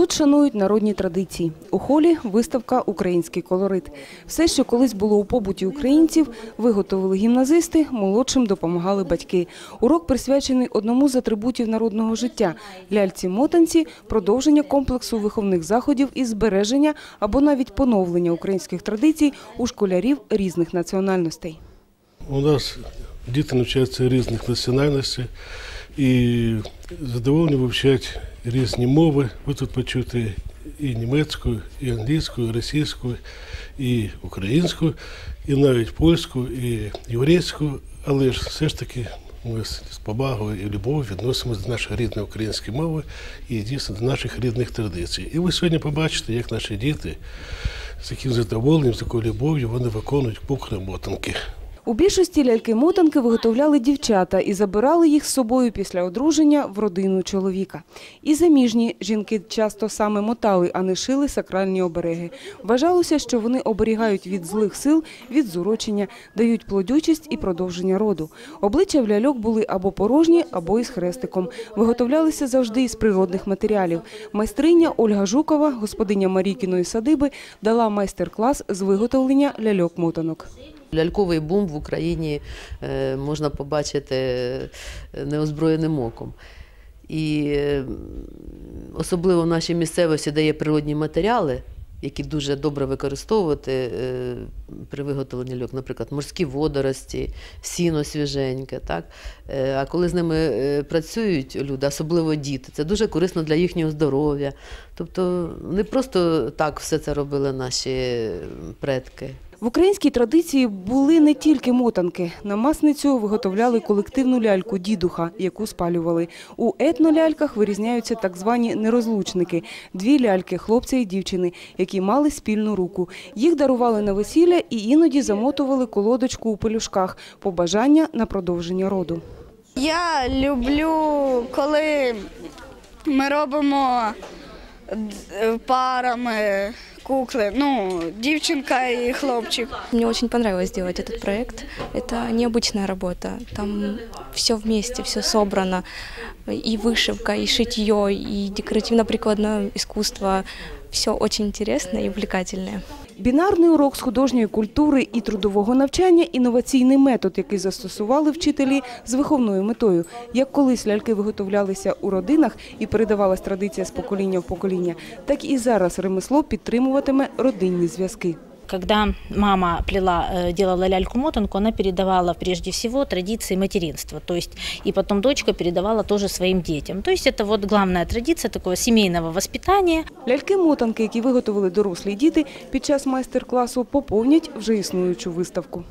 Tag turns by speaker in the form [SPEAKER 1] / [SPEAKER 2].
[SPEAKER 1] Тут шанують народні традиції. У холі виставка Український колорит. Все, що колись було у побуті українців, виготовили гімназисти, молодшим допомагали батьки. Урок присвячений одному з атрибутів народного життя ляльці-мотанці, продовження комплексу виховних заходів із збереження або навіть поновлення українських традицій у школярів різних національностей.
[SPEAKER 2] У нас діти навчаються різних національностей і задоволені вивчають різні мови. Ви тут почути і німецьку, і англійську, і російську, і українську, і навіть польську, і єврейську, але ж все ж таки ми з повагою і любов'ю відносимося до нашої рідної української мови і дійсно до наших рідних традицій. І ви сьогодні побачите, як наші діти з яким задоволенням, з такою любов'ю вони виконують кухні мотанки.
[SPEAKER 1] У більшості ляльки-мотанки виготовляли дівчата і забирали їх з собою після одруження в родину чоловіка. І заміжні жінки часто саме мотали, а не шили сакральні обереги. Вважалося, що вони оберігають від злих сил, від зурочення, дають плодючість і продовження роду. Обличчя в ляльок були або порожні, або із хрестиком. Виготовлялися завжди із природних матеріалів. Майстриня Ольга Жукова, господиня Марійкіної садиби, дала майстер-клас з виготовлення ляльок-мотанок.
[SPEAKER 3] Ляльковий бум в Україні е, можна побачити е, неозброєним оком. І е, особливо в нашій місцевості, де є природні матеріали, які дуже добре використовувати при виготовленні льок, наприклад, морські водорості, сіно свіженьке. Так? А коли з ними працюють люди, особливо діти, це дуже корисно для їхнього здоров'я. Тобто не просто так все це робили наші предки.
[SPEAKER 1] В українській традиції були не тільки мотанки. На масницю виготовляли колективну ляльку дідуха, яку спалювали. У етноляльках вирізняються так звані нерозлучники – дві ляльки, хлопця і дівчини, які мали спільну руку. Їх дарували на весілля і іноді замотували колодочку у пелюшках – побажання на продовження роду.
[SPEAKER 4] Я люблю, коли ми робимо парами кукли, ну, дівчинка і хлопчик.
[SPEAKER 5] Мне очень понравилось делать этот проект. Это необычная работа. Там все вместе, все собрано. И вышивка, и шитье, и декоративно-прикладное искусство. все очень интересное и увлекательное.
[SPEAKER 1] Бінарний урок з художньої культури і трудового навчання – інноваційний метод, який застосували вчителі з виховною метою. Як колись ляльки виготовлялися у родинах і передавалась традиція з покоління в покоління, так і зараз ремесло підтримуватиме родинні зв'язки.
[SPEAKER 6] Когда мама плела, э, делала ляльку-мотанку, она передавала прежде всего традиции материнства. То есть и потом дочка передавала тоже своим детям. То есть это вот главная традиция такого семейного воспитания.
[SPEAKER 1] Ляльки-мотанки, які виготовили дорослі діти, під час майстер-класу поповнять вже існуючу виставку.